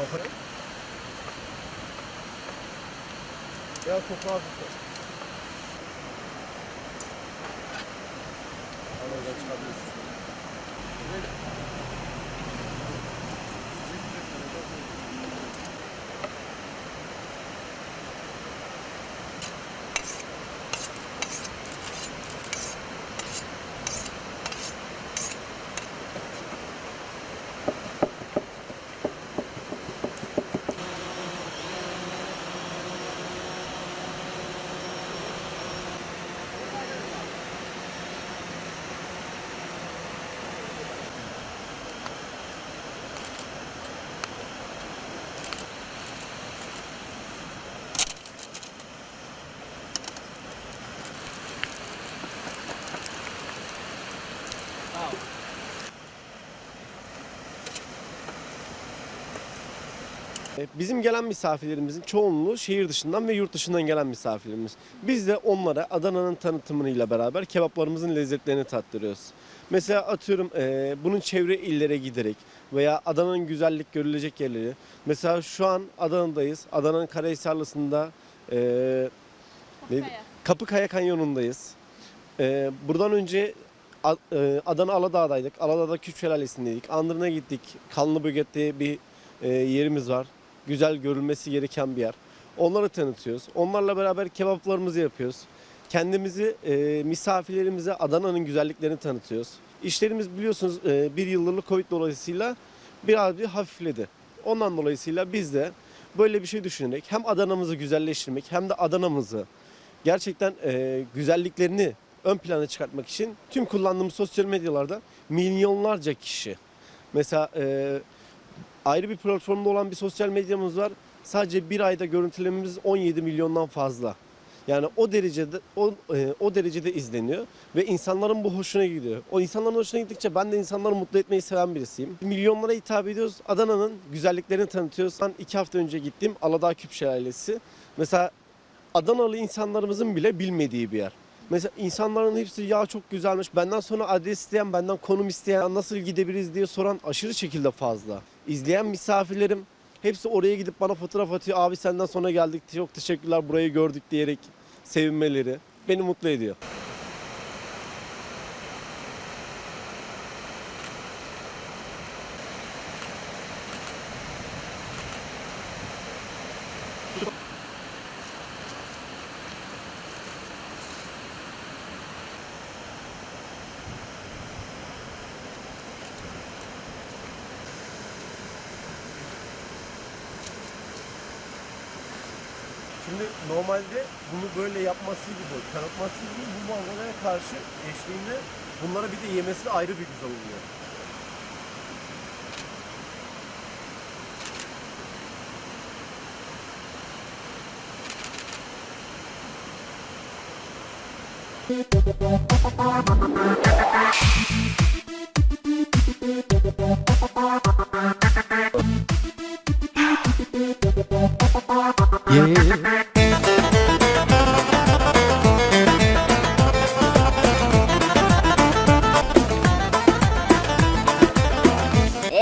Kafayı. Ya koku hafif. Al oradan çıkabilirsin. Bizim gelen misafirlerimizin çoğunluğu şehir dışından ve yurt dışından gelen misafirlerimiz. Biz de onlara Adana'nın tanıtımıyla beraber kebaplarımızın lezzetlerini tattırıyoruz. Mesela atıyorum e, bunun çevre illere giderek veya Adana'nın güzellik görülecek yerleri. Mesela şu an Adana'dayız. Adana'nın Karahisarlısı'nda e, Kapıkaya Kanyonu'ndayız. E, buradan önce e, Adana Aladağ'daydık. Aladağ'da Küçük Şelalesi'ndeydik. Andırın'a gittik. Kanlı Böget'te bir e, yerimiz var. Güzel görülmesi gereken bir yer. Onları tanıtıyoruz. Onlarla beraber kebaplarımızı yapıyoruz. Kendimizi e, misafirlerimize Adana'nın güzelliklerini tanıtıyoruz. İşlerimiz biliyorsunuz e, bir yıllık Covid dolayısıyla biraz bir hafifledi. Ondan dolayısıyla biz de böyle bir şey düşünerek hem Adana'mızı güzelleştirmek hem de Adana'mızı gerçekten e, güzelliklerini ön plana çıkartmak için tüm kullandığımız sosyal medyalarda milyonlarca kişi mesela e, ayrı bir platformda olan bir sosyal medyamız var. Sadece bir ayda görüntülememiz 17 milyondan fazla. Yani o derecede o, e, o derecede izleniyor ve insanların bu hoşuna gidiyor. O insanların hoşuna gittikçe ben de insanları mutlu etmeyi seven birisiyim. Milyonlara hitap ediyoruz. Adana'nın güzelliklerini tanıtıyoruz. Ben iki hafta önce gittim Aladağ Küp Şelalesi. Mesela Adanalı insanlarımızın bile bilmediği bir yer. Mesela insanların hepsi ya çok güzelmiş. Benden sonra adres isteyen, benden konum isteyen, nasıl gidebiliriz diye soran aşırı şekilde fazla. İzleyen misafirlerim hepsi oraya gidip bana fotoğraf atıyor. Abi senden sonra geldik. Çok teşekkürler burayı gördük diyerek sevinmeleri beni mutlu ediyor. Şimdi normalde bunu böyle yapması gibi, tanıtması gibi bu manzaraya karşı eşliğinde bunlara bir de yemesi de ayrı bir güzel oluyor.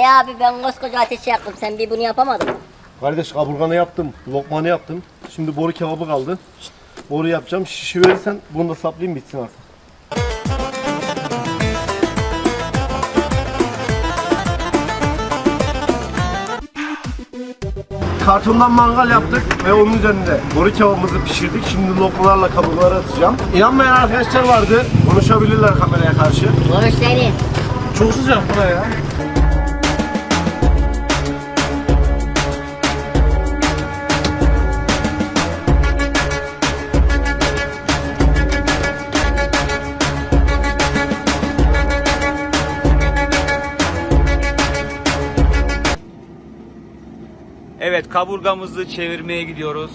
E abi ben koskoca ateş yaktım sen bir bunu yapamadın. Kardeş kaburganı yaptım, lokmanı yaptım. Şimdi boru kebabı kaldı. Boru yapacağım. Şişi verirsen bunu da saplayayım bitsin artık. Kartondan mangal yaptık ve onun üzerinde boru kebabımızı pişirdik. Şimdi lokmalarla kabukları atacağım. İnanmayan arkadaşlar vardı. Konuşabilirler kameraya karşı. Konuş Deniz. Çok sıcak buraya. Evet kaburgamızı çevirmeye gidiyoruz.